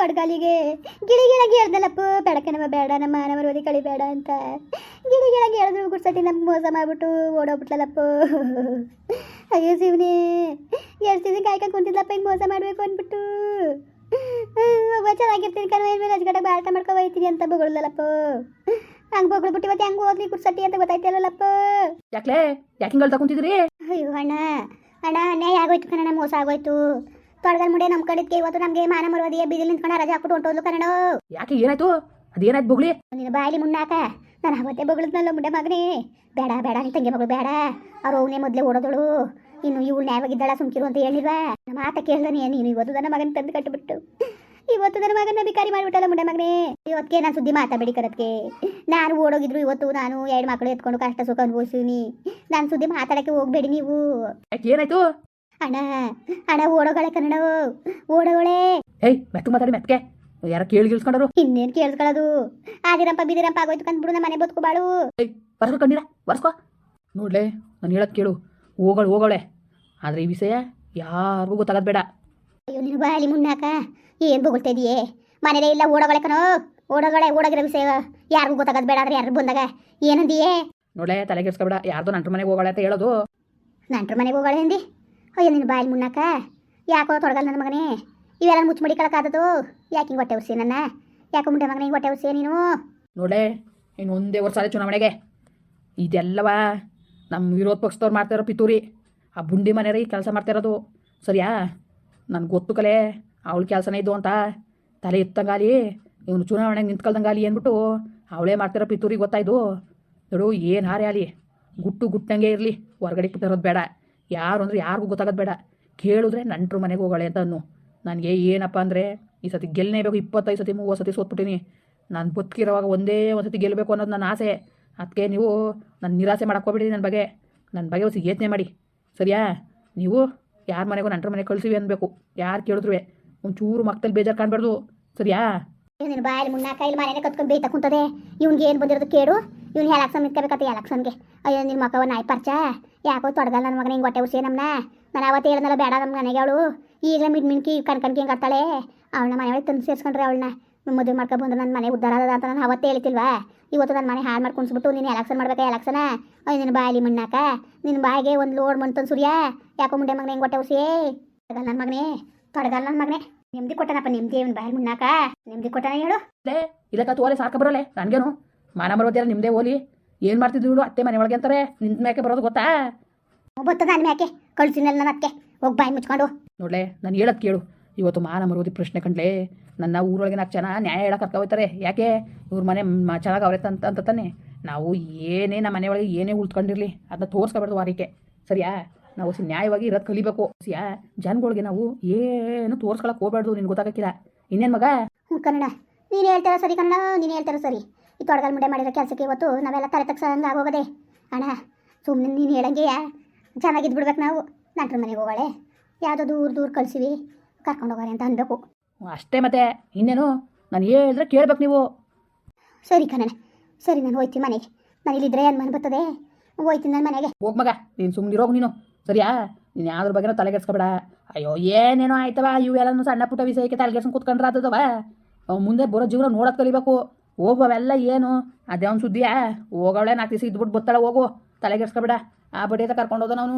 ತೊಡಗಾಲಿಗೆ. ಗಿಳಿಗಿಳಗೆ ಹೇಳ್ದಲ್ಲಪ್ಪ ಬೆಳಕನವ ಬೇಡ ನಮ್ಮ ಕಳಿ ಬೇಡ ಅಂತ. ಗಿಳಿ ಗಿಳಗೆ ಹೇಳಿದ್ರು ಗುಡ್ಸತಿ ನಮ್ಗೆ ಮೋಸ ಮಾಡ್ಬಿಟ್ಟು ಓಡೋಗ್ಬಿಟ್ಲಲ್ಲಪ್ಪ ಅಯ್ಯೋ ಶಿವನೇ ಎರಡು ಸೀಸನ್ ಕಾಯ್ಕ ಕುಂತಿದ್ಲಪ್ಪ ಹಿಂಗೆ ಮೋಸ ಮಾಡಬೇಕು ಅಂದ್ಬಿಟ್ಟು. ಒಬ್ಬ ಚೆನ್ನಾಗಿರ್ತೀನಿ ಕಣ ಮೇಲೆ ಅಜ್ಗಡೆ ಬಾಳ್ಟ ಮಾಡ್ಕೊ ಹೋಯ್ತೀನಿ ಅಂತ ಬಗಳದಲ್ಲಪ್ಪ ಹಂಗೆ ಬಗಳ್ಬಿಟ್ಟು ಇವತ್ತು ಹೆಂಗೆ ಓದ್ಲಿ ಗುಡ್ಸಟ್ಟಿ ಅಂತ ಗೊತ್ತಾಯ್ತಲ್ಲಪ್ಪ ಯಾಕೆ ಯಾಕೆ ಹಿಂಗೆ ತಗೊಂತಿದ್ರಿ ಅಯ್ಯೋ ಅಣ್ಣ ಅಣ್ಣ ಅನ್ಯಾಯ ಆಗೋಯ್ತು ಕಣ ಮೋಸ ಆಗೋಯ್ತು. ತೊಡಗಲ್ ಮುಂದೆ ನಮ್ ಕಡೆದ್ಕೆ ಇವತ್ತು ನಮ್ಗೆ ಮಾನ ಮರುವದಿಯ ಬೀದಿಲಿ ನಿಂತ್ಕೊಂಡ ರಜಾ ಹಾಕ್ಬಿಟ್ಟು ಹೊಂಟೋದ್ಲು ಕನ್ನಡ. ಯಾಕೆ ಏನಾಯ್ತು? ಅದೇನಾಯ್ತು ಬೊಗ್ಳಿ ನಿನ್ನ ಬಾಯಲ್ಲಿ ಮುನ್ನಾಕ ನಾನು ಅವತ್ತೇ ಬಗಳದ್ನಲ್ಲ ಮುಂಡೆ ಮಗನೇ. ಬೇಡ ಬೇಡ ನೀ ತಂಗಿ ಮಗಳು ಬೇಡ. ಅವ್ರು ಅವನೇ ಮೊದಲೇ ಓಡೋದಳು. ಇನ್ನು ಇವಳು ನ್ಯಾಯವಾಗಿದ್ದಾಳ ಸುಮ್ಕಿರು ಅಂತ ಹೇಳಿಲ್ವಾ ನಮ್ಮ ಮಾತ ಕೇಳ್ದಾನೆ ನೀನು. ಇವತ್ತು ನನ್ನ ಮಗನ ತಂದು ಕಟ್ಟಿಬಿಟ್ಟು. ಇವತ್ತು ನನ್ನ ಮಗನ ಬಿಕಾರಿ ಮಾಡಿಬಿಟ್ಟಲ್ಲ ಮುಂಡೆ ಮಗನೇ. ಇವತ್ತಿಗೆ ನಾನು ಸುದ್ದಿ ಮಾತಾಡಬೇಡಿ ಕರತ್ಗೆ. ನಾನು ಓಡೋಗಿದ್ರು ಇವತ್ತು ನಾನು ಎರಡು ಮಕ್ಕಳು ಎತ್ಕೊಂಡು ಕಷ್ಟ ಸುಖ ಅನುಭವಿಸಿನಿ ನಾನು ಸುದ್ದಿ ಮಾತಾಡಕ್ಕೆ ಹೋಗ್ಬೇಡಿ ನೀವು. ಏನಾಯ್ತು? ಅಣ್ಣ ಅಣ್ಣ ಓಡೋಗಳೆ ಕನ್ನಡ ಓಡೋಗಳೆ. ಏಯ್ ಮೆತ್ತ ಮಾತಾಡಿ ಮೆತ್ತಗೆ. ಯಾರ ಕೇಳಿ ಗಿಳ್ಸ್ಕೊಂಡರು ಇನ್ನೇನ್ ಕೇಳಿಸ್ಕೊಳ್ಳೋದು? ಆದಿರಂಪ ಬಿದಿರಂಪ ಆಗೋಯ್ತು ಕಂದ್ಬಿಡು ನಮ್ಮ ಮನೆ ಬದುಕು ಬಾಳು ಬರ್ಸ್ಕೊ ಕಣ್ಣೀರ ಬರ್ಸ್ಕೊ ನೋಡ್ಲೆ ನಾನು ಹೇಳಕ್ ಕೇಳು. ಹೋಗಳು ಹೋಗಳೆ ಆದ್ರೆ ಈ ವಿಷಯ ಯಾರಿಗೂ ಗೊತ್ತಾಗದ್ ಬೇಡ. ಅಯ್ಯೋ ನೀನು ಬಾಲಿ ಮುನ್ನಾಕ ಏನ್ ಬೊಗಳ್ತಾ ಇದೆಯೇ? ಮನೇಲೇ ಇಲ್ಲ ಓಡೋಗಳೆ ಕಣೋ. ಓಡೋಗಳೆ ಓಡೋಗಿರೋ ವಿಷಯ ಯಾರಿಗೂ ಗೊತ್ತಾಗದ್ ಬೇಡ ಆದ್ರೆ ಯಾರು ಬಂದಾಗ? ಏನಂದಿಯೇ? ನೋಡ್ಲೆ ತಲೆ ಕೆಡ್ಸ್ಕೊಬೇಡ. ಯಾರ್ದು ನಂಟ್ರ ಮನೆಗೆ ಹೋಗಳೆ ಅಂತ ಹೇಳೋದು. ನಂಟ್ರ ಮನೆಗೆ ಹೋಗಳೆ ಅಂದಿ? ಅಯ್ಯೋ, ನಿನ್ನ ಬಾಯಲ್ಲಿ ಮುನ್ನಾಕ ಯಾಕೋ ತೊಡಗಲ್ಲ ನನ್ನ ಮಗನೇ? ಇವೆಲ್ಲ ಮುಚ್ಚಿ ಕಳಕಾದದು ಯಾಕೆ ಹಿಂಗೆ ಹೊಟ್ಟೆ ಉರ್ಸಿ ನನ್ನ? ಯಾಕೆ ಮುಂಡೆ ಮಗನೇ ಹಿಂಗೆ ಹೊಟ್ಟೆ ಉರ್ಸಿ ನೀನು? ನೋಡೇ, ಇನ್ನು ಒಂದೇ ವರ್ಷ ಅದೇ ಚುನಾವಣೆಗೆ. ಇದೆಲ್ಲವ ನಮ್ಮ ವಿರೋಧ ಪಕ್ಷದವ್ರು ಮಾಡ್ತಾ ಇರೋ ಪಿತೂರಿ. ಆ ಬುಂಡಿ ಮನೆಯವ್ರ ಈ ಕೆಲಸ ಮಾಡ್ತಾ ಇರೋದು. ಸರಿಯಾ? ನನಗೆ ಗೊತ್ತು ಕಲೆ, ಅವಳ ಕೆಲಸನೇ ಇದ್ದು ಅಂತ. ತಲೆ ಎತ್ತಂಗಾಲಿ, ಇವನು ಚುನಾವಣೆಗೆ ನಿಂತ್ಕೊಳ್ದಂಗಾಲಿ ಅಂದ್ಬಿಟ್ಟು ಅವಳೇ ಮಾಡ್ತಿರೋ ಪಿತೂರಿ ಗೊತ್ತಾಯ್ತು ನೋಡು, ಏನು ಹಾರೇ ಆಲಿ ಗುಟ್ಟು ಗುಟ್ಟಂಗೆ ಇರಲಿ. ಹೊರಗಡೆ ತರೋದು ಬೇಡ. ಯಾರು ಅಂದ್ರೆ ಯಾರಿಗೂ ಗೊತ್ತಾಗೋದು ಬೇಡ. ಕೇಳಿದ್ರೆ ನಂಟ್ರು ಮನೆಗೆ ಹೋಗಳೆ ಅಂತ ಅನ್ನು ನನಗೆ ಏನಪ್ಪ ಅಂದರೆ ಈ ಸತಿ ಗೆಲ್ಲನೇಬೇಕು ಇಪ್ಪತ್ತೈದು ಸತಿ, ಮೂವತ್ತು ಸತಿ ಸೋತ್ಬಿಟ್ಟಿನಿ. ನಾನು ಬದುಕಿರೋವಾಗ ಒಂದೇ ಒಂದು ಸತಿ ಗೆಲ್ಲಬೇಕು ಅನ್ನೋದು ನನ್ನ ಆಸೆ. ಅದಕ್ಕೆ ನೀವು ನನ್ನ ನಿರಾಸೆ ಮಾಡಕ್ಕೋಗ್ಬಿಡಿ ನನ್ನ ಬಗ್ಗೆ. ನನ್ನ ಬಗ್ಗೆ ಒಂದು ಯೋಚನೆ ಮಾಡಿ. ಸರಿಯಾ? ನೀವು ಯಾರ ಮನೆಗೂ ನಂಟ್ರ ಮನೆಗೆ ಕಳಿಸಿವಿ ಅನ್ಬೇಕು. ಯಾರು ಕೇಳಿದ್ರು ಒಂಚೂರು ಮಕ್ಕಳಲ್ಲಿ ಬೇಜಾರು ಕಾಣಬಾರ್ದು. ಸರಿಯಾ? ಅಯ್ಯೋ ನೀನು ಬಾಯಲ್ಲಿ ಮುನ್ನಾಕ ಇಲ್ಲಿ ಮನೇನೆ ಕತ್ಕೊಂಡು ಬೇಯ್ತಾ ಕುಂತದೆ. ಇವ್ನಿಗೆ ಏನು ಬಂದಿರೋದು ಕೇಳು. ಇವ್ನು ಎಲಕ್ಷನ್ ನಿಂತ್ಕೋಬೇಕತ್ತೆ ಎಲಕ್ಷನ್ಗೆ ಅಯ್ಯೋ ನಿನ್ನ ಮಕ್ಕವ ನಾಯಿ ಪರ್ಚ. ಯಾಕೋ ತೊಡಗಲ್ಲ ನನ್ನ ಮಗನ ಹಿಂಗೆ ಹೊಟ್ಟೆ ಉಸಿ ನಮ್ಮನ್ನ ನಾನು ಅವತ್ತು ಹೇಳಿದ್ನಲ್ಲ, ಬೇಡ ನಮ್ಮ ಮನೆಗೆ ಅವಳು. ಈಗಲೇ ಮಿಡ್ ಮಿಣ್ಕಿ ಕಣ್ಕಣ್ಕಿ ಹಿಂಗೆ ಅತ್ತಾಳೆ ಅವಳನ್ನ ಮನೆಯೊಳಗೆ ತಂದು ಸೇರಿಸ್ಕೊಂಡ್ರೆ ಅವಳನ್ನ ಮದುವೆ ಮಾಡ್ಕೊಂಡು ಬಂದು ನನ್ನ ಮನೆ ಉದ್ದಾರ ಅದ ಅಂತ ನಾನು ಅವತ್ತೇ ಹೇಳ್ತಿಲ್ವಾ? ಇವತ್ತು ನನ್ನ ಮನೆ ಹಾಳು ಮಾಡ್ಕೊಂಡ್ಸ್ಬಿಟ್ಟು ನೀನು ಎಲೆಕ್ಷನ್ ಮಾಡ್ಬೇಕಾ ಎಲೆಕ್ಷನ ಅಯ್ಯೋ ನಿನ್ನ ಬಾಯಲ್ಲಿ ಮಣ್ಣಾಕ. ನಿನ್ನ ಬಾಯಿಗೆ ಒಂದು ಲೋಡ್ ಮಣ್ಣು ತಂದು ಸುರಿಯ. ಯಾಕೋ ಮುಂಡೆ ಮಗನ ಹಿಂಗೆ ಹೊಟ್ಟೆ ಉಸಿಯೇ ತೊಡಗಲ್ಲ ನನ್ನ ಮಗನೇ. ತೊಡಗಲ್ಲ ನನ್ನ ಮಗನೇ. ನೆಮ್ಮದಿ ಕೊಟ್ಟನಪ್ಪ ನೆಮ್ಮದಿ ಅವ್ನ ಬಾಯಲ್ ಮುನ್ನಾಕ. ನೆಮ್ಮದಿ ಕೊಟ್ಟನ ಹೇಳು. ಲೇ ಇಲ್ಲ ಓಲೆ ಸಾಕ ಬರೋಲೆ ನನಗೇನು? ಮಾನ ಬರೋದಿಲ್ಲ ನಿಮ್ಮದೇ ಓಲಿ. ಏನು ಮಾಡ್ತಿದ್ರು ಅತ್ತೆ ಮನೆ ಒಳಗೆ ಅಂತಾರೆ ನಿಂದ ಮ್ಯಾಕೆ ಬರೋದು ಗೊತ್ತಾ? ಬರ್ತದ ನನ್ನ ಮ್ಯಾಕೆ ಕಳ್ಸಿನಲ್ಲ ನನ್ನ ಅತ್ತೆ. ಹೋಗಿ ಬಾಯಿ ಮುಚ್ಕೊಂಡು. ನೋಡ್ಲೆ ನಾನು ಹೇಳೋದು ಕೇಳು. ಇವತ್ತು ಮಾನ ಮರೋದಿ ಪ್ರಶ್ನೆ ಕಂಡ್ಲೆ ನನ್ನ ಊರೊಳಗೆ ನಾಲ್ಕು ಜನ ನ್ಯಾಯ ಹೇಳ ಕರ್ಕ ಹೋಗ್ತಾರೆ ಯಾಕೆ? ಇವ್ರ ಮನೆ ಚೆನ್ನಾಗಿ ಅವ್ರೆ ಅಂತ ಅಂತ ತಾನೆ. ನಾವು ಏನೇ ನಮ್ಮ ಮನೆ ಒಳಗೆ ಏನೇ ಉಳ್ಕೊಂಡಿರಲಿ ಅದನ್ನ ತೋರಿಸ್ಕೊಬಾರ್ದು ವಾರಿಕೆ ಸರಿಯಾ? ನಾವು ಅಷ್ಟು ನ್ಯಾಯವಾಗಿ ಇರೋದು ಕಲಿಬೇಕು. ಯಾ ಜನಗಳಿಗೆ ನಾವು ಏನು ತೋರ್ಸ್ಕೊಳಕ್ಕೆ ಹೋಗ್ಬಾರ್ದು ನಿನ್ ಗೊತ್ತಾಗಕ್ಕಿಲ್ಲ. ಇನ್ನೇನು ಮಗ? ಹ್ಞೂ ಕನ್ನಡ. ನೀನು ಹೇಳ್ತಾರ ಸರಿ ಕನ್ನಡ ನೀನು ಹೇಳ್ತಾರ ಸರಿ. ಈ ತೊಡಗಲ್ ಮುಂಡೆ ಮಾಡಿರೋ ಕೆಲಸಕ್ಕೆ ಇವತ್ತು ನಾವೆಲ್ಲ ತಲೆ ತಗ್ಸಂಗೆ ಆಗೋಗದೆ. ಅಣ್ಣ ಸುಮ್ಮನೆ ನೀನು ಹೇಳಂಗೆಯಾ ಚೆನ್ನಾಗಿದ್ದು ಬಿಡ್ಬೇಕು ನಾವು. ನಂಟ್ರ ಮನೆಗೆ ಹೋಗೋಳೆ ಯಾವುದೋ ದೂರ ದೂರ ಕಳ್ಸಿವಿ. ಕರ್ಕೊಂಡು ಹೋಗೋರೆ ಅಂತ ಅನ್ಬೇಕು. ಅಷ್ಟೇ ಮತ್ತೆ. ಇನ್ನೇನು? ನಾನು ಹೇಳಿದ್ರೆ ಕೇಳ್ಬೇಕು ನೀವು. ಸರಿ ಕಣ ಸರಿ ನಾನು ಹೋಯ್ತೀನಿ ಮನೆಗೆ. ನಾನು ಇಲ್ಲಿದ್ರೆ ಮನೆ ಬರ್ತದೆ ಹೋಯ್ತೀನಿ ನನ್ನ ಮನೆಗೆ. ಹೋಗ್ ಮಗ. ನೀನು ಸುಮ್ಮನಿರೋಗು ನೀನು. ಸರಿಯಾ? ನೀನು ಯಾವ್ದ್ರ ಬಗ್ಗೆನೂ ತಲೆಗೆಡ್ಸ್ಕೊಬೇಡ ಅಯ್ಯೋ, ಏನೇನೋ ಆಯ್ತವ, ಇವೆಲ್ಲನೂ ಸಣ್ಣ ಪುಟ್ಟ ವಿಷಯಕ್ಕೆ ತಲೆಗೆಡ್ಸ್ಕೊಂಡು ಕೂತ್ಕೊಂಡ್ರೆ ಆತದವ ಮುಂದೆ ಬರೋ ಜೀವನ ನೋಡೋದು ಕಲಿಬೇಕು. ಹೋಗು ಅವೆಲ್ಲ ಏನು? ಅದೇ ಒಂದು ಸುದ್ದಿಯಾ? ಹೋಗೋಳೆ ನಾಲ್ಕು ದಿವಸ ಇದ್ಬಿಟ್ಟು ಹೋಗೋ. ಹೋಗು ತಲೆಗೆಡ್ಸ್ಕೊಬೇಡ ಆ ಬಡಿ ಅಂತ ಕರ್ಕೊಂಡು ಹೋದ ನಾನು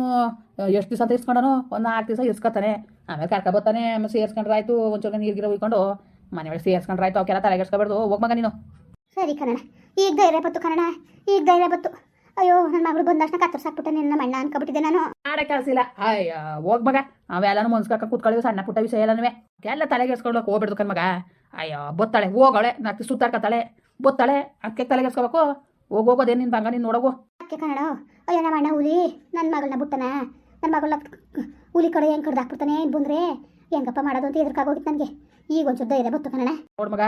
ಎಷ್ಟು ದಿವಸ ಅಂತ ಇಸ್ಕೊಂಡನು? ಒಂದು ನಾಲ್ಕು ದಿವಸ ಇಸ್ಕೊತಾನೆ. ಆಮೇಲೆ ಕರ್ಕೊಬತ್ತಾನೆ, ಆಮೇಲೆ ಸೇರ್ಸ್ಕೊಂಡ್ರೆ ಆಯ್ತು. ಒಂಚೂರು ನೀರ್ಗಿರ ಉಯ್ಕೊಂಡು ಮನೆ ಒಳಗೆ ಸೇರ್ಸ್ಕೊಂಡ್ರಾಯ್ತು ಅವಕ್ಕೆಲ್ಲ ತಲೆಗೆಡ್ಸ್ಕೊಬಾರ್ದು ನೀನು. ಸರಿ ಕನ್ನಡ. ಈಗ ಧೈರ್ಯ ಬತ್ತು ಕನ್ನಡ. ಈಗ ಧೈರ್ಯ ಬತ್ತು ಅಯ್ಯೋ ನನ್ನ ಮಗಳು ಬಂದ ತಕ್ಷಣ ಕತ್ತರ್ಸಾಕ್ಬಿಟ್ಟೆ ನಿನ್ನ ಮಣ್ಣ ಅನ್ಕೊಬಿಟ್ಟಿದ್ದೆ ನಾನು. ಆಡಕ್ಕೆ ಕಳ್ಸಿಲ್ಲ. ಅಯ್ಯ ಹೋಗ್ ಮಗ. ಅವೆಲ್ಲಾನು ಮುನ್ಸ್ಕಾಕ ಕೂತ್ಕೊಳ್ಳಿ ಸಣ್ಣ ಪುಟ್ಟ ವಿಷಯ ಎಲ್ಲನೂ ಎಲ್ಲ ತಲೆಗೆಸ್ಕೊಳಕ್ಕೆ ಹೋಗ್ಬಿಡ್ದು ಕಣ್ ಮಗ. ಅಯ್ಯೋ ಬತ್ತಾಳೆ ಹೋಗೋಳೆ ನಾಲ್ಕು ಸುತ್ತಾಡ್ಕತ್ತಾಳೆ ಬತ್ತಾಳೆ ಅದಕ್ಕೆ ತಲೆಗೆಸ್ಕೋಬೇಕು ಹೋಗ್ ಹೋಗೋದೇ ನಿನ್ನ ಬಂಗ ನೀನು ನೋಡೋಗು. ಅಕ್ಕೆ ಕನ್ನಡ ಅಯ್ಯೋ ನಮ್ಮ ಅಣ್ಣ ಹುಲಿ. ನನ್ನ ಮಗಳನ್ನ ಬಿಟ್ಟನ. ನನ್ನ ಮಗಳನ್ನ ಹುಲಿ ಕಡೆ ಹೆಂಗೆ ಕಡ್ದು ಹಾಕ್ಬಿಡ್ತಾನೆ ಏನು ಬಂದ್ರೆ? ಹೆಂಗಪ್ಪ ಮಾಡೋದು ಅಂತ ಎದುರ್ಕಾಗೋಗಿತ್ತು ನನಗೆ. ಈಗ ಒಂಚೂರು ಧೈರ್ಯ ಬತ್ತು ಕನ್ನಡ ನೋಡ್ ಮಗ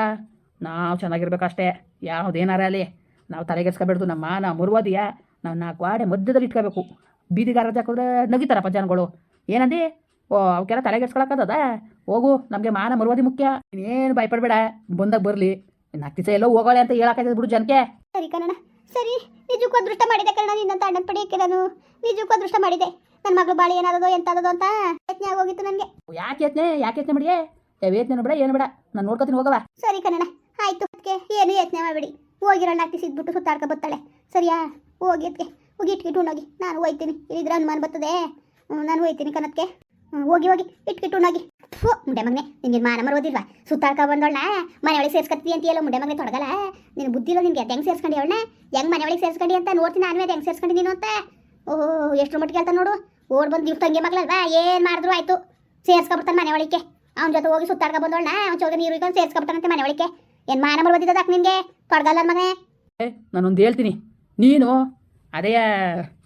ನಾವು ಚೆನ್ನಾಗಿರ್ಬೇಕಷ್ಟೇ. ಯಾವುದೇನಾರ ಅಲ್ಲಿ. ನಾವು ತಲೆಗೆಸ್ಕೊಬಿಡ್ದು ನಮ್ಮ ಮಾನ ಮುರುವದಿಯ? ನಾವು ನಾಲ್ಕು ವಾಡೆ ಮಧ್ಯದಲ್ಲಿ ಇಟ್ಕೋಬೇಕು. ಬೀದಿಗಾರ ಹಾಕಿದ್ರೆ ನಗಿತಾರಪ್ಪ ಜನಗಳು ಏನಂದಿ? ಓ ಅವಕ್ಕೆಲ್ಲ ತಲೆಗೆಡ್ಸ್ಕೊಳಕ್ಕದ ಹೋಗು ನಮಗೆ ಮಾನ ಮರುವಾದಿ ಮುಖ್ಯ. ಏನು ಭಯಪಡಬೇಡ ಬಂದಾಗ ಬರಲಿ. ನಾಲ್ಕು ದಿವಸ ಎಲ್ಲೋ ಹೋಗೋಳೆ ಅಂತ ಹೇಳಕ್ಕಾಯ್ತದೆ ಬಿಡು ಜನಕ್ಕೆ. ಸರಿ ಕಣ ಸರಿ. ನಿಜಕ್ಕೂ ಅದೃಷ್ಟ ಮಾಡಿದೆ ಕಣ ನಿನ್ನಂತ ಅಣ್ಣನ ಪಡೆಯಕ್ಕೆ ನಾನು? ನಿಜಕ್ಕೂ ಅದೃಷ್ಟ ಮಾಡಿದೆ. ನನ್ನ ಮಗಳು ಬಾಳಿ ಏನಾದದೋ ಎಂತಾದದೋ ಅಂತ ಯತ್ನೆ ಆಗೋಗಿತ್ತು ನನಗೆ. ಯಾಕೆ ಯತ್ನೆ? ಯಾಕೆ ಯತ್ನೆ ಮಾಡಿ ವೇತನ ಬಿಡ ಏನು ಬಿಡ ನಾನು ನೋಡ್ಕೊತೀನಿ ಹೋಗವ ಸರಿ ಕಣಣ್ಣ ಆಯ್ತು. ಅದಕ್ಕೆ ಏನು ಯೋಚನೆ ಮಾಡಬೇಡಿ. ಹೋಗಿರೋಣ ಸಿದ್ಬಿಟ್ಟು ಸುತ್ತಾಡ್ಕೊ ಬರ್ತಾಳೆ. ಸರಿಯಾ? ಹೋಗಿ ಅದಕ್ಕೆ ಹೋಗಿ ಇಟ್ಕಿಟ್ಟು ಉಣ್ಣೋಗಿ. ನಾನು ಹೋಯ್ತೀನಿ. ಇಲ್ಲಿದ್ರೆ ಅನುಮಾನ ಬರ್ತದೆ. ನಾನು ಹೋಯ್ತೀನಿ ಹ್ಮ್, ಹೋಗಿ ಹೋಗಿ. ಇಟ್ಕಿಟ್ಟು ಉಣ್ಣೋಗಿ. ಫು ಮುಂಡೆ ಮಗನೆ ನಿನ್ಗೆ ಮಾನ ಮರೋದಿಲ್ವಾ ಸುತ್ತಾಡ್ಕೊ ಬಂದೋಳ್ನ? ಮನೆ ಒಳಗೆ ಅಂತ ಹೇಳೋ ಮುಂಡೆ ಮಗನೆ ತೊಡಗಲ್ಲ? ನಿನ್ನ ಬುದ್ಧಿ ಇಲ್ಲ ನಿನ್ಗೆ? ಹೆಂಗೆ ಸೇರ್ಸ್ಕೊಂಡು ಅವಳನ್ನ? ಹೆಂಗೆ ಮನೆ ಒಳಗೆ ಸೇರ್ಸ್ಕೊಂಡಿ ಅಂತ ನೋಡ್ತೀನಿ ನಾನು ಅದು ಹೆಂಗೆ ಸೇರ್ಸ್ಕೊಂಡಿದ್ದೀನಿ ಅಂತ? ಓಹೋ ಎಷ್ಟು ಮಟ್ಟಿಗೆ ಹೇಳ್ತಾ ನೋಡು. ಓಡ್ ಬಂದು ಇವ್ ತಂಗಿ ಮಗಳಲ್ವಾ? ಏನು ಮಾಡಿದ್ರು ಆಯ್ತು? ಸೇರ್ಸ್ಕೊಬಿಡ್ತಾನೆ ಮನೆ ಒಳಗೆ ಅವ್ನ ಜೊತೆ ಹೋಗಿ ಸುತ್ತಾಡ್ಕೊ ಬಂದೋಳ್ನ? ಅವ್ನ ಚೌಗ ನೀರು ಇಟ್ಕೊಂಡು ಸೇರ್ಸ್ಕೊಬಿಡ್ತಾನಂತೆ ಮನೆ ಒಳಗೆ ಏನು ಮಾನ ಬರ್ಬೋದಿದ್ದಕ್ಕೆ ನಿನಗೆ? ತೊಡಗಲ್ಲ ಮಗನೇ? ಏ ನಾನೊಂದು ಹೇಳ್ತೀನಿ. ನೀನು ಅದೇ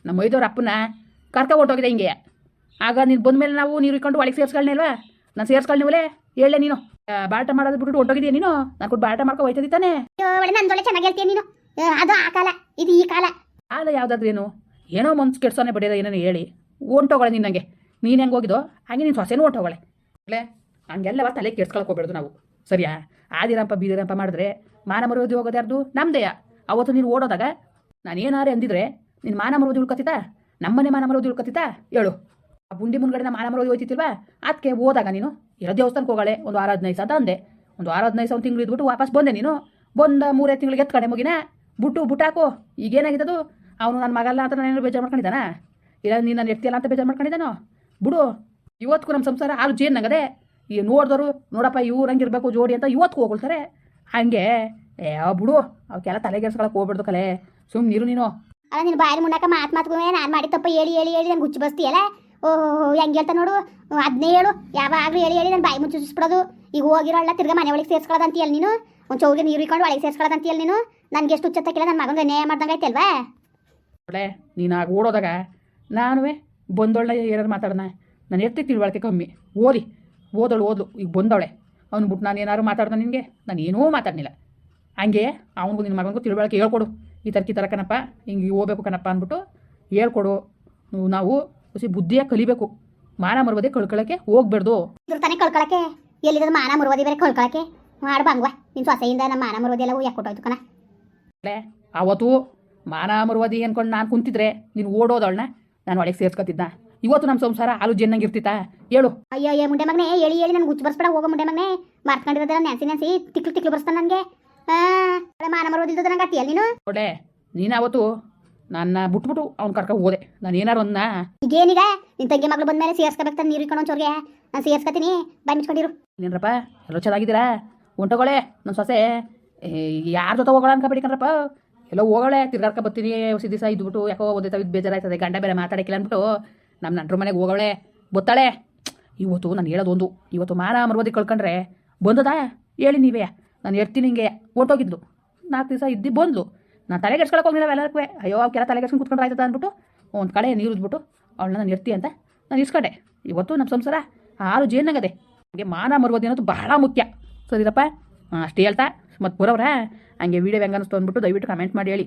ನಮ್ಮ ಮೈದವ್ರ ಅಪ್ಪನ ಕರ್ಕ ಹೊಟ್ಟೋಗಿದೆ ಹಿಂಗೆ. ಆಗ ನೀನು ಬಂದಮೇಲೆ ನಾವು ನೀರು ಇಟ್ಕೊಂಡು ಒಳಗೆ ಸೇರ್ಸ್ಕೊಳ್ಳಿಲ್ವಾ ನಾನು ಸೇರ್ಸ್ಕೊಳ್ಳಿವಲೇ ಹೇಳಲೆ ನೀನು. ಬಾಟ ಮಾಡೋದು ಬಿಟ್ಬಿಟ್ಟು ಹೊರ್ಟೋಗಿದ್ಯಾ ನೀನು? ನಾನು ಕೊಟ್ಟು ಬಾಟ ಮಾಡ್ಕೊ ಹೋಯ್ತದಿ ತಾನೆ ಚೆನ್ನಾಗಿ ಹೇಳ್ತೀನಿ ನೀನು. ಅದು ಆ ಕಾಲ. ಇದು ಈ ಕಾಲ. ಕಾಲ ಯಾವುದಾದ್ರೇನು ಏನೋ? ಮನ್ಸು ಕೆಡ್ಸೋನೆ ಬಡಿಯೋದ ಏನೇನು ಹೇಳಿ. ಹೊಂಟೋಗಳೆ ನೀನು ನನಗೆ ನೀನು ಹೆಂಗೆ ಹೋಗಿದೋ ಹಾಗೆ ನೀನು ಸೊಸೆನೂ ಹೊಂಟೋಗಳೆ ಅಲ್ಲೇ ಹಂಗೆಲ್ಲವ ತಲೆ ಕೆಡ್ಸ್ಕೊಳಕ್ಕೆ ಹೋಗ್ಬೇಡ್ದು ನಾವು. ಸರಿಯಾ? ಆದಿರಂಪ ಬೀದಿರಂಪ ಮಾಡಿದ್ರೆ ಮಾನ ಮರೋದಿ ಹೋಗೋದು ಯಾರ್ದು? ನಮ್ದೆಯ ಅವತ್ತು ನೀನು ಓಡೋದಾಗ ನಾನು ಏನಾರೇ ಅಂದಿದ್ರೆ ನಿನ್ನ ಮಾನ ಮರುವುದು ಉಳ್ಕೊತಿತ್ತಾ ನಮ್ಮನೆ ಮಾನ ಮರುವುದು ಉಳ್ಕೊತಿತ್ತಾ ಹೇಳು. ಆ ಬುಂಡಿ ಮುಂದ್ಗಡೆ ನಮ್ಮ ಮಾನ ಮರುವುದು ಹೋಯ್ತಿಲ್ವಾ ಅದಕ್ಕೆ ಹೋದಾಗ ನೀನು ಇರೋ ದೇವಸ್ಥಾನಕ್ಕೆ ಹೋಗಳೆ. ಒಂದು ವಾರ ಹದಿನೈದು ಸಾವಿರ ಅಂದೆ ಒಂದು ವಾರ ಹದಿನೈದು ಸಾವಿರ ತಿಂಗಳು ಇದ್ಬಿಟ್ಟು ವಾಪಸ್ ಬಂದೆ ನೀನು. ಬಂದ ಮೂರೇ ತಿಂಗಳಿಗೆ ಎತ್ಕಡೆ ಮುಗಿನ. ಬುಟ್ಟು, ಬುಟ್ಟಾಕು. ಈಗೇನಾಗಿದ್ದದು? ಅವನು ನನ್ನ ಮಗಲ್ಲ ಅಂತ ನಾನೇನು ಬೇಜಾರು ಮಾಡ್ಕೊಂಡಿದ್ದಾನ? ಇಲ್ಲ, ನೀನು ನನ್ನ ಎತ್ತಿಯಲ್ಲ ಅಂತ ಬೇಜಾರು ಮಾಡ್ಕೊಂಡಿದ್ದಾನೋ? ಬಿಡು. ಇವತ್ತಿಗೂ ನಮ್ಮ ಸಂಸಾರ ಹಾಲು ಜೇನಾಗದೆ. ಈಗ ನೋಡಿದವರು ನೋಡಪ್ಪ ಇವ್ರು ಹಂಗಿರ್ಬೇಕು ಜೋಡಿ ಅಂತ ಇವತ್ತು ಹೋಗ್ಕೊಳ್ತಾರೆ ಹಂಗೆ ಏ ಬಿಡು ಅವಕ್ಕೆಲ್ಲ ತಲೆಗೆಡ್ಸ್ಕೊಳಕ್ಕೆ ಹೋಗ್ಬಿಡ್ದು ಕಲೆ. ಸುಮ್ಮನೆ ನೀರು ನೀನು. ಅಲ್ಲ ನೀನು ಬಾಯಿ ಮುಂಡಕ ಮಾತು ಮಾತು ನಾನು ಮಾಡಿ ತಪ್ಪ ಹೇಳಿ ಹೇಳಿ ಹೇಳಿ ನಂಗೆ ಹುಚ್ಚು ಬಸ್ತಿಯಲ್ಲ ಓಹೋ ಹೆಂಗೆ ಹೇಳ್ತಾ ನೋಡು. ಅದನ್ನೇ ಹೇಳು. ಯಾವಾಗಲೂ ಹೇಳಿ ಹೇಳಿ ನಾನು ಬಾಯಿ ಮುಚ್ಚಿಸ್ಬಿಡೋದು. ಈಗ ಹೋಗಿರೋಲ್ಲ ತಿರ್ಗಾ ಮನೆ ಒಳಗೆ ಸೇರ್ಸ್ಕೊಳ್ಳೋದು ಅಂತೀಯಲ್ಲ ನೀನು? ಒಂದು ಚೌಗೆ ನೀರು ಇಟ್ಕೊಂಡು ಒಳಗೆ ಸೇರ್ಸ್ಕೊಳ್ಳೋದು ಅಂತೀಯಲ್ಲ ನೀನು? ನನಗೆ ಎಷ್ಟು ಹುಚ್ಚತ್ತಕ್ಕಿಲ್ಲ ನನ್ನ ಮಗನಿಗೆ ನ್ಯಾಯ ಮಾಡ್ದಂಗೆ ಆಯ್ತಲ್ವಾ ಒಳ್ಳೆ ನೀನು ಆಗ ಓಡೋದಾಗ ನಾನು ಬಂದೊಳ್ಳೆ ಏನಾರು ಮಾತಾಡೋಣ. ನಾನು ಎತ್ತಿ ತಿಳುವಳಿಕೆ ಕಮ್ಮಿ. ಓದಿ. ಓದೋಳು ಓದಲು ಈಗ ಬಂದವಳೆ. ಅವ್ನು ಬಿಟ್ಟು ನಾನು ಏನಾದ್ರು ಮಾತಾಡ್ದೆ ನಿನಗೆ? ನಾನು ಏನೂ ಮಾತಾಡಲಿಲ್ಲ ಹಂಗೆ ಅವನಿಗೂ ನಿನ್ನ ಮಗನಿಗೂ ತಿಳುವಳಿಕೆ ಹೇಳ್ಕೊಡು. ಈ ಥರಕ್ಕೆ ಈ ಥರ ಕಣಪ್ಪ ಹಿಂಗೆ ಹೋಗ್ಬೇಕು ಕಣಪ್ಪ ಅಂದ್ಬಿಟ್ಟು ಹೇಳ್ಕೊಡು. ನಾವು ಹುಸಿ ಬುದ್ಧಿಯಾಗಿ ಕಲಿಬೇಕು. ಮಾನ ಮರ್ಬೋದೇ ಕಳ್ಕೊಳ್ಳೋಕ್ಕೆ ಹೋಗ್ಬೇಡ್ದು. ಇದ್ರ ತಾನೇ ಕಳ್ಕೊಳಕ್ಕೆ? ಎಲ್ಲಿರೋದು ಮಾನ ಮುರುವದಿ ಬೇರೆ ಕಳ್ಕೊಳಕ್ಕೆ? ಮಾಡ್ಬಂಗ್ವ ನಿನ್ನ ಸೊಸೆಯಿಂದ ನಮ್ಮ ಮಾನ ಮುರುವದಿ ಎಲ್ಲ ಯಾಕೊಟ್ಟೋಯ್ತು ಕಣ. ಆವತ್ತು ಅವತ್ತು ಮಾನ ಮರುವದಿ ಅನ್ಕೊಂಡು ನಾನು ಕುಂತಿದ್ರೆ ನೀನು ಓಡೋದವಳನ್ನ ನಾನು ಒಳಗೆ ಸೇರ್ಸ್ಕೊತಿದ್ದ ಇವತ್ತು ನಮ್ಮ ಸಂಸಾರ ಹಾಲು ಜನ್ನಂಗೆ ಇರ್ತಿತ್ತ? ಹೇಳು. ಅಯ್ಯೋ ಮುಂಡೆ ಮಗನೇ ಹೇಳಿ ಹೇಳಿ ನನ್ಗೆ ಹುಚ್ಚು ಬರ್ಸ್ಬೇಡ ಹೋಗೋ ಮುಂಡೆ ಮಗನೇ. ಮಾರ್ಕೊಂಡಿರೋದೆಲ್ಲ ನೆನ್ಸಿ ನೆನ್ಸಿ ತಿಕ್ಲು ತಿಕ್ಲು ಬರ್ಸ್ತಾನೆ ನನಗೆ. ಮಾನಮರ ಮಾನ ಮರೋದಿಲ್ದ ನಂಗೆ ಅತಿ ನೀನು? ನೋಡೆ ನೀನು ಅವತ್ತು ನನ್ನ ಬಿಟ್ಬಿಟ್ಟು ಅವ್ನು ಕರ್ಕೊಂಡು ಹೋದೆ. ನಾನು ಏನಾರು ಒಂದ ಈಗೇನೀಗ? ನಿನ್ ತಂಗಿ ಮಗಳು ಬಂದ್ಮೇಲೆ ಸೇರ್ಸ್ಕೋಬೇಕು ನೀರು ಇಟ್ಕೊಂಡು ಒಂಚೂರಿಗೆ. ನಾನು ಸೇರ್ಸ್ಕೊತೀನಿ. ಬಾಯಿ ಮುಚ್ಕೊಂಡಿರು ಇನ್ನೇನ್ರಪ್ಪ ಎಲ್ಲೋ ಚೆನ್ನಾಗಿದ್ದೀರಾ? ಹೊಂಟೋಗೊಳೆ ನನ್ನ ಸೊಸೆ. ಯಾರ ಜೊತೆ ಹೋಗೋಣ ಅನ್ಕೊಬೇಡಿ ಕಣ್ರಪ್ಪ ಎಲ್ಲೋ ಹೋಗೋಳೆ ತಿರ್ಗಾಡ್ಕ ಬರ್ತೀನಿ. ಸಿದ್ದಿಸ ಇದ್ಬಿಟ್ಟು ಯಾಕೋ ಓದಿತಾ ಇದು ಬೇಜಾರಾಯ್ತದೆ ಗಂಡ ಬೇರೆ ಮಾತಾಡಕ್ಕಿಲ್ಲ ಅಂದ್ಬಿಟ್ಟು. ನಮ್ಮ ನಂಟ್ರ ಮನೆಗೆ ಹೋಗೋಳೆ ಗೊತ್ತಾಳೆ ಇವತ್ತು ನಾನು ಹೇಳೋದೊಂದು. ಇವತ್ತು ಮಾನ ಮರ್ವದಿ ಕಳ್ಕೊಂಡ್ರೆ ಬಂದದಾ? ಹೇಳಿ ನೀವೇ. ನಾನು ಎರ್ತೀನಿ ಹಿಂಗೆ ಹೊಂಟೋಗಿದ್ಲು ನಾಲ್ಕು ದಿವಸ ಇದ್ದು ಬಂದ್ಲು. ನಾನು ತಲೆ ಕೆಡ್ಸ್ಕೊಳಕ್ಕೆ ಹೋಗಿಲ್ಲ ಎಲ್ಲಕ್ಕೂ ಅಯ್ಯೋ ಕೆಲ ತಲೆ ಕೆಡ್ಸ್ಕೊಂಡು ಕುತ್ಕೊಂಡ್ರೆ ಆಯ್ತದ ಅಂದ್ಬಿಟ್ಟು ಒಂದು ಕಡೆ ನೀರು ಇದ್ಬಿಟ್ಟು ಅವಳನ್ನ ನಾನು ಎರ್ತಿ ಅಂತ ನಾನು ಇಸ್ಕೊಂಡೆ. ಇವತ್ತು ನಮ್ಮ ಸಂಸಾರ ಆರು ಜೇನಾಗದೆ. ನಮಗೆ ಮಾನ ಮರುವುದು ಅನ್ನೋದು ಬಹಳ ಮುಖ್ಯ. ಸರಿರಪ್ಪ ಅಷ್ಟೇ ಹೇಳ್ತಾ ಮತ್ತು ಬರೋವ್ರ? ಹಂಗೆ ವೀಡಿಯೋ ಹೆಂಗೆ ಅನಿಸ್ತು ಅಂದ್ಬಿಟ್ಟು ದಯವಿಟ್ಟು ಕಮೆಂಟ್ ಮಾಡಿ ಹೇಳಿ.